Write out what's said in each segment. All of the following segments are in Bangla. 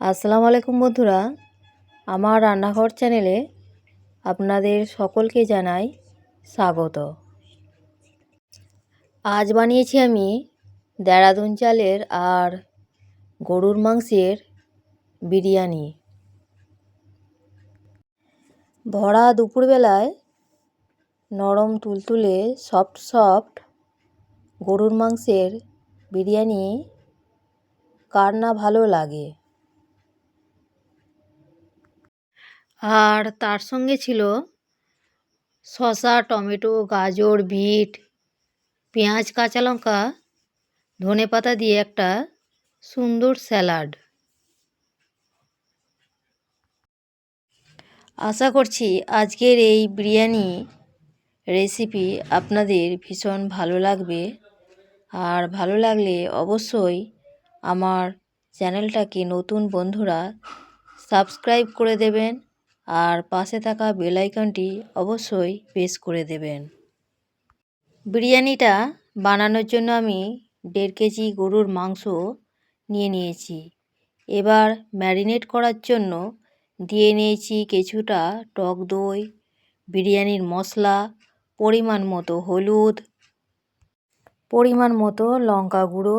আসসালামু আলাইকুম বন্ধুরা। আমার রান্নাঘর চ্যানেলে আপনাদের সকলকে জানাই স্বাগত। আজ বানিয়েছি আমি দেরাদুন চালের আর গরুর মাংসের বিরিয়ানি। ভরা দুপুরবেলায় নরম তুলতুলে সফট সফট গরুর মাংসের বিরিয়ানি কার না ভালো লাগে? আর তার সঙ্গে ছিল শসা, টমেটো, গাজর, বিট, পেঁয়াজ, কাঁচা লঙ্কা, ধনে পাতা দিয়ে একটা সুন্দর স্যালাড। আশা করছি আজকের এই বিরিয়ানি রেসিপি আপনাদের ভীষণ ভালো লাগবে। আর ভালো লাগলে অবশ্যই আমার চ্যানেলটাকে নতুন বন্ধুরা সাবস্ক্রাইব করে দেবেন। আর পাশে থাকা বেল আইকনটি অবশ্যই প্রেস করে দেবেন। বিরিয়ানিটা বানানোর জন্য আমি দেড় কেজি গরুর মাংস নিয়ে নিয়েছি। এবার ম্যারিনেট করার জন্য দিয়ে নিয়েছি কিছুটা টক দই, বিরিয়ানির মশলা, পরিমাণ মতো হলুদ, পরিমাণ মতো লঙ্কা গুঁড়ো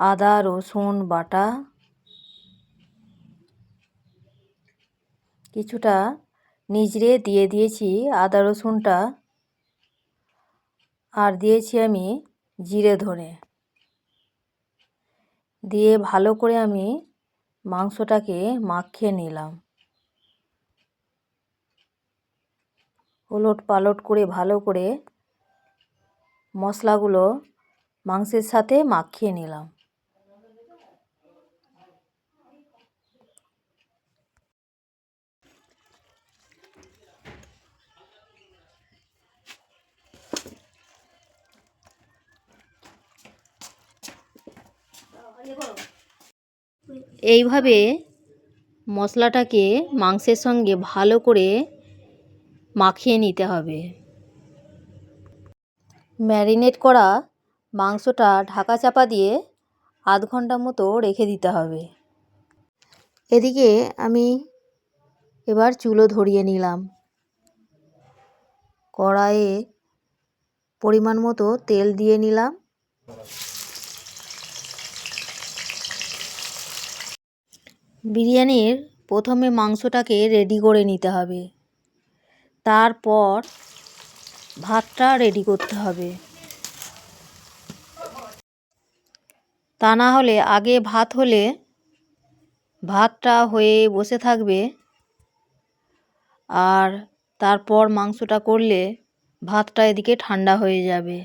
আদা, রসুন, বাটা কিছুটা নিজড়ে দিয়ে দিয়েছি। আদা, রসুনটা আর দিয়েছি আমি জিরে ধরে দিয়ে ভালো করে আমি মাংসটাকে মাখিয়ে নিলাম। ওলট পালট করে ভালো করে মশলাগুলো মাংসের সাথে মাখিয়ে নিলাম। এইভাবে মশলাটাকে মাংসের সঙ্গে ভালো করে মাখিয়ে নিতে হবে। ম্যারিনেট করা মাংসটা ঢাকা চাপা দিয়ে আধ ঘণ্টা মতো রেখে দিতে হবে। এদিকে আমি এবার চুলো ধরিয়ে নিলাম। কড়াইয়ে পরিমাণ মতো তেল দিয়ে নিলাম। বিরিয়ানির প্রথমে মাংসটাকে রেডি করে নিতে হবে। তারপর ভাতটা রেডি করতে হবে। তা না হলে আগে ভাত হলে ভাতটা হয়ে বসে থাকবে আর তারপর মাংসটা করলে ভাতটা এদিকে ঠান্ডা হয়ে যাবে।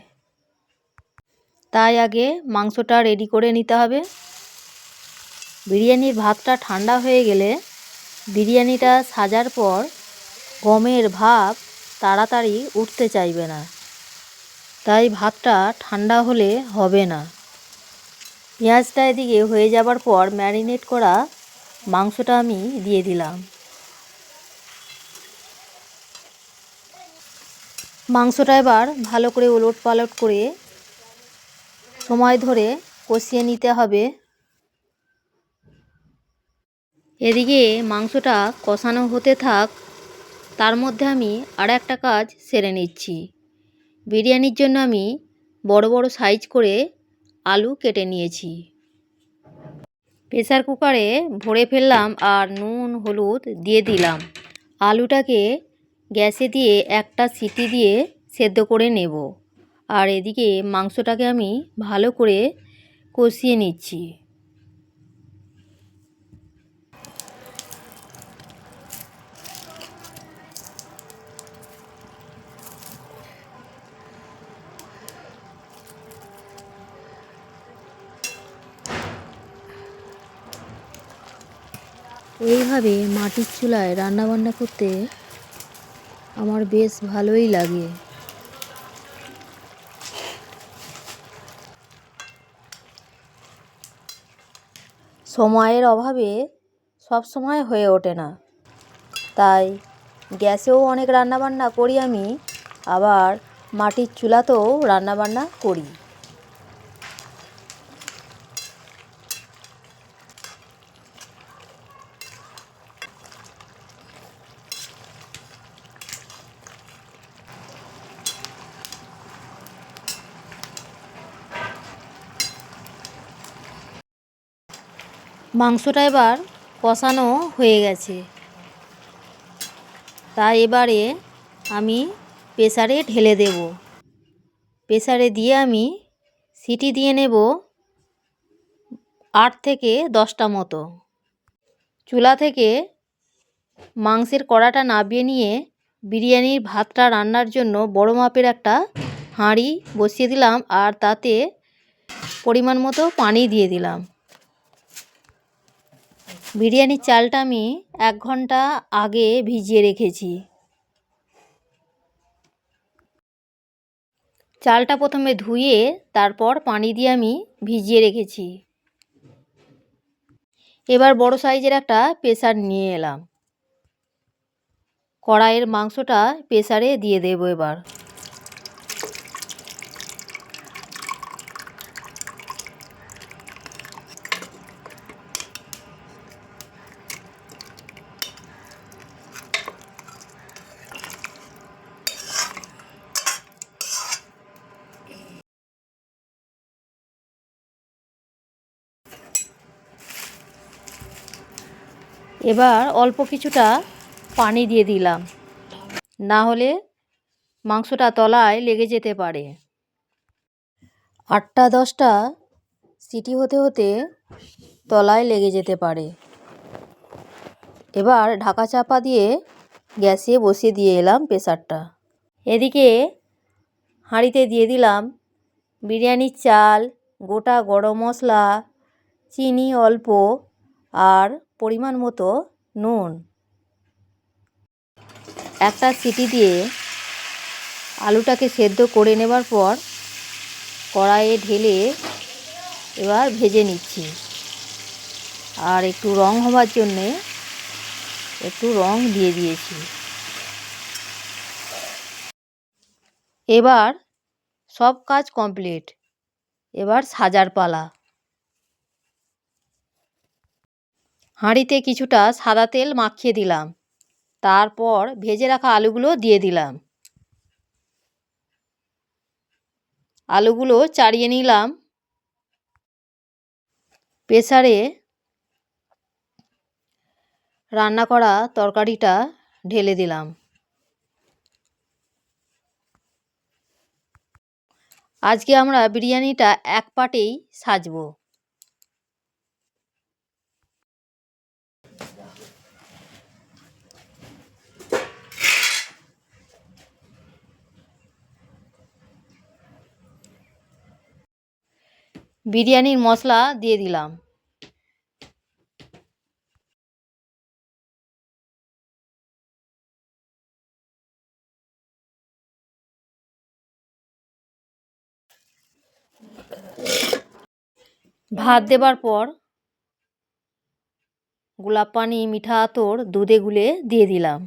তাই আগে মাংসটা রেডি করে নিতে হবে। বিরিয়ানির ভাতটা ঠান্ডা হয়ে গেলে বিরিয়ানিটা সাজার পর গমের ভাব তাড়াতাড়ি উঠতে চাইবে না। তাই ভাতটা ঠান্ডা হলে হবে না। পেঁয়াজটা এদিকে হয়ে যাবার পর ম্যারিনেট করা মাংসটা আমি দিয়ে দিলাম। মাংসটা এবার ভালো করে ওলট পালট করে সময় ধরে কষিয়ে নিতে হবে। এদিকে মাংসটা কষানো হতে থাক, তার মধ্যে আমি আর একটা কাজ সেরে নিচ্ছি। বিরিয়ানির জন্য আমি বড় বড় সাইজ করে আলু কেটে নিয়েছি। প্রেসার কুকারে ভরে ফেললাম আর নুন, হলুদ দিয়ে দিলাম। আলুটাকে গ্যাসে দিয়ে একটা সিটি দিয়ে সেদ্ধ করে নেব। আর এদিকে মাংসটাকে আমি ভালো করে কষিয়ে নিচ্ছি। এইভাবে মাটির চুলায় রান্নাবান্না করতে আমার বেশ ভালোই লাগে। সময়ের অভাবে সব সময় হয়ে ওঠে না। তাই গ্যাসেও অনেক রান্নাবান্না করি আমি, আবার মাটির চুলাতেও রান্নাবান্না করি। মাংসটা এবার কষানো হয়ে গেছে। তাই এবারে আমি প্রেসারে ঢেলে দেব। প্রেসারে দিয়ে আমি সিটি দিয়ে নেব আট থেকে দশটা মতো। চুলা থেকে মাংসের কড়াটা নাবিয়ে নিয়ে বিরিয়ানির ভাতটা রান্নার জন্য বড় মাপের একটা হাঁড়ি বসিয়ে দিলাম আর তাতে পরিমাণ মতো পানি দিয়ে দিলাম। বিরিয়ানির চালটা আমি এক ঘণ্টা আগে ভিজিয়ে রেখেছি। চালটা প্রথমে ধুয়ে তারপর পানি দিয়ে আমি ভিজিয়ে রেখেছি। এবার বড় সাইজের একটা প্রেসার নিয়ে এলাম। কড়াইয়ের মাংসটা প্রেসারে দিয়ে দেব এবার। এবার অল্প কিছুটা পানি দিয়ে দিলাম। না হলে মাংসটা তলায় লেগে যেতে পারে। আটটা দশটা সিটি হতে হতে তলায় লেগে যেতে পারে। এবার ঢাকা চাপা দিয়ে গ্যাসে বসিয়ে দিয়ে এলাম প্রেসারটা। এদিকে হাঁড়িতে দিয়ে দিলাম বিরিয়ানির চাল, গোটা গরম মশলা, চিনি অল্প, আর পরিমাণ মতো নুন। একটা সিটি দিয়ে আলুটাকে সেদ্ধ করে নেবার পর কড়াইয়ে ঢেলে এবার ভেজে নিচ্ছি। আর একটু রং হবার জন্যে একটু রং দিয়ে দিয়েছি। এবার সব কাজ কমপ্লিট। এবার সাজার পালা। হাঁড়িতে কিছুটা সাদা তেল মাখিয়ে দিলাম। তারপর ভেজে রাখা আলুগুলো দিয়ে দিলাম। আলুগুলো চাড়িয়ে নিলাম। প্রেসারে রান্না করা তরকারিটা ঢেলে দিলাম। আজকে আমরা বিরিয়ানিটা এক পাটেই সাজবো। বিরিয়ানির মশলা দিয়ে দিলাম। ভাত দেবার পর গোলাপ পানি মিঠা আতর দুধে গুলে দিয়ে দিলাম।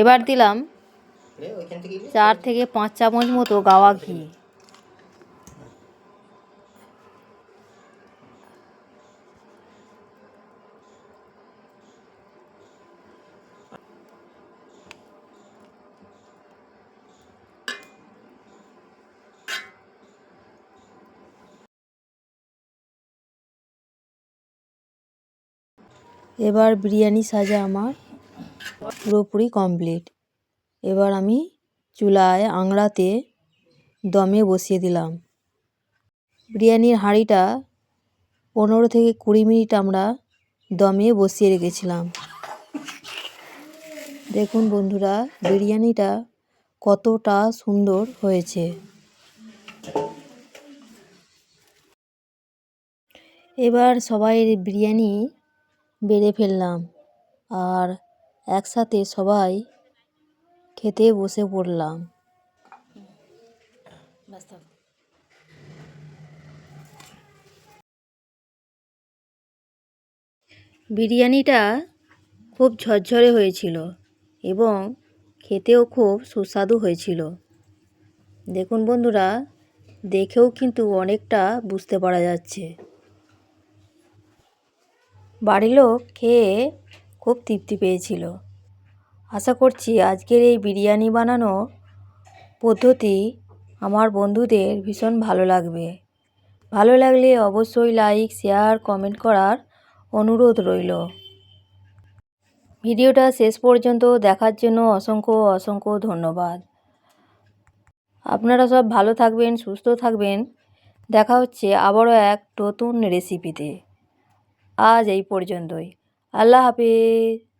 এবার দিলাম চার থেকে পাঁচ চামচ মতো গাওয়া ঘি। এবার বিরিয়ানি সাজা আমার। পুরোপুরি কমপ্লিট এবার আমি চুলায় আংড়াতে দমে বসিয়ে দিলাম। বিরিয়ানির হাঁড়িটা পনেরো থেকে কুড়ি মিনিট আমরা দমে বসিয়ে রেখেছিলাম। দেখুন বন্ধুরা, বিরিয়ানিটা কতটা সুন্দর হয়েছে। এবার সবাই বিরিয়ানি বেড়ে ফেললাম আর একসাথে সবাই খেতে বসে পড়লাম। বিরিয়ানিটা খুব ঝরঝরে হয়েছিল এবং খেতেও খুব সুস্বাদু হয়েছিল। দেখুন বন্ধুরা দেখেও কিন্তু অনেকটা বুঝতে পারা যাচ্ছে। বাড়ির লোক খেয়ে খুব তৃপ্তি পেয়েছিল। আশা করছি আজকের এই বিরিয়ানি বানানো পদ্ধতি আমার বন্ধুদের ভীষণ ভালো লাগবে। ভালো লাগলে অবশ্যই লাইক, শেয়ার, কমেন্ট করার অনুরোধ রইল। ভিডিওটা শেষ পর্যন্ত দেখার জন্য অসংখ্য অসংখ্য ধন্যবাদ। আপনারা সব ভালো থাকবেন, সুস্থ থাকবেন। দেখা হচ্ছে আবারও এক নতুন রেসিপিতে আজ এই পর্যন্তই। আল্লাহ হাফিজ।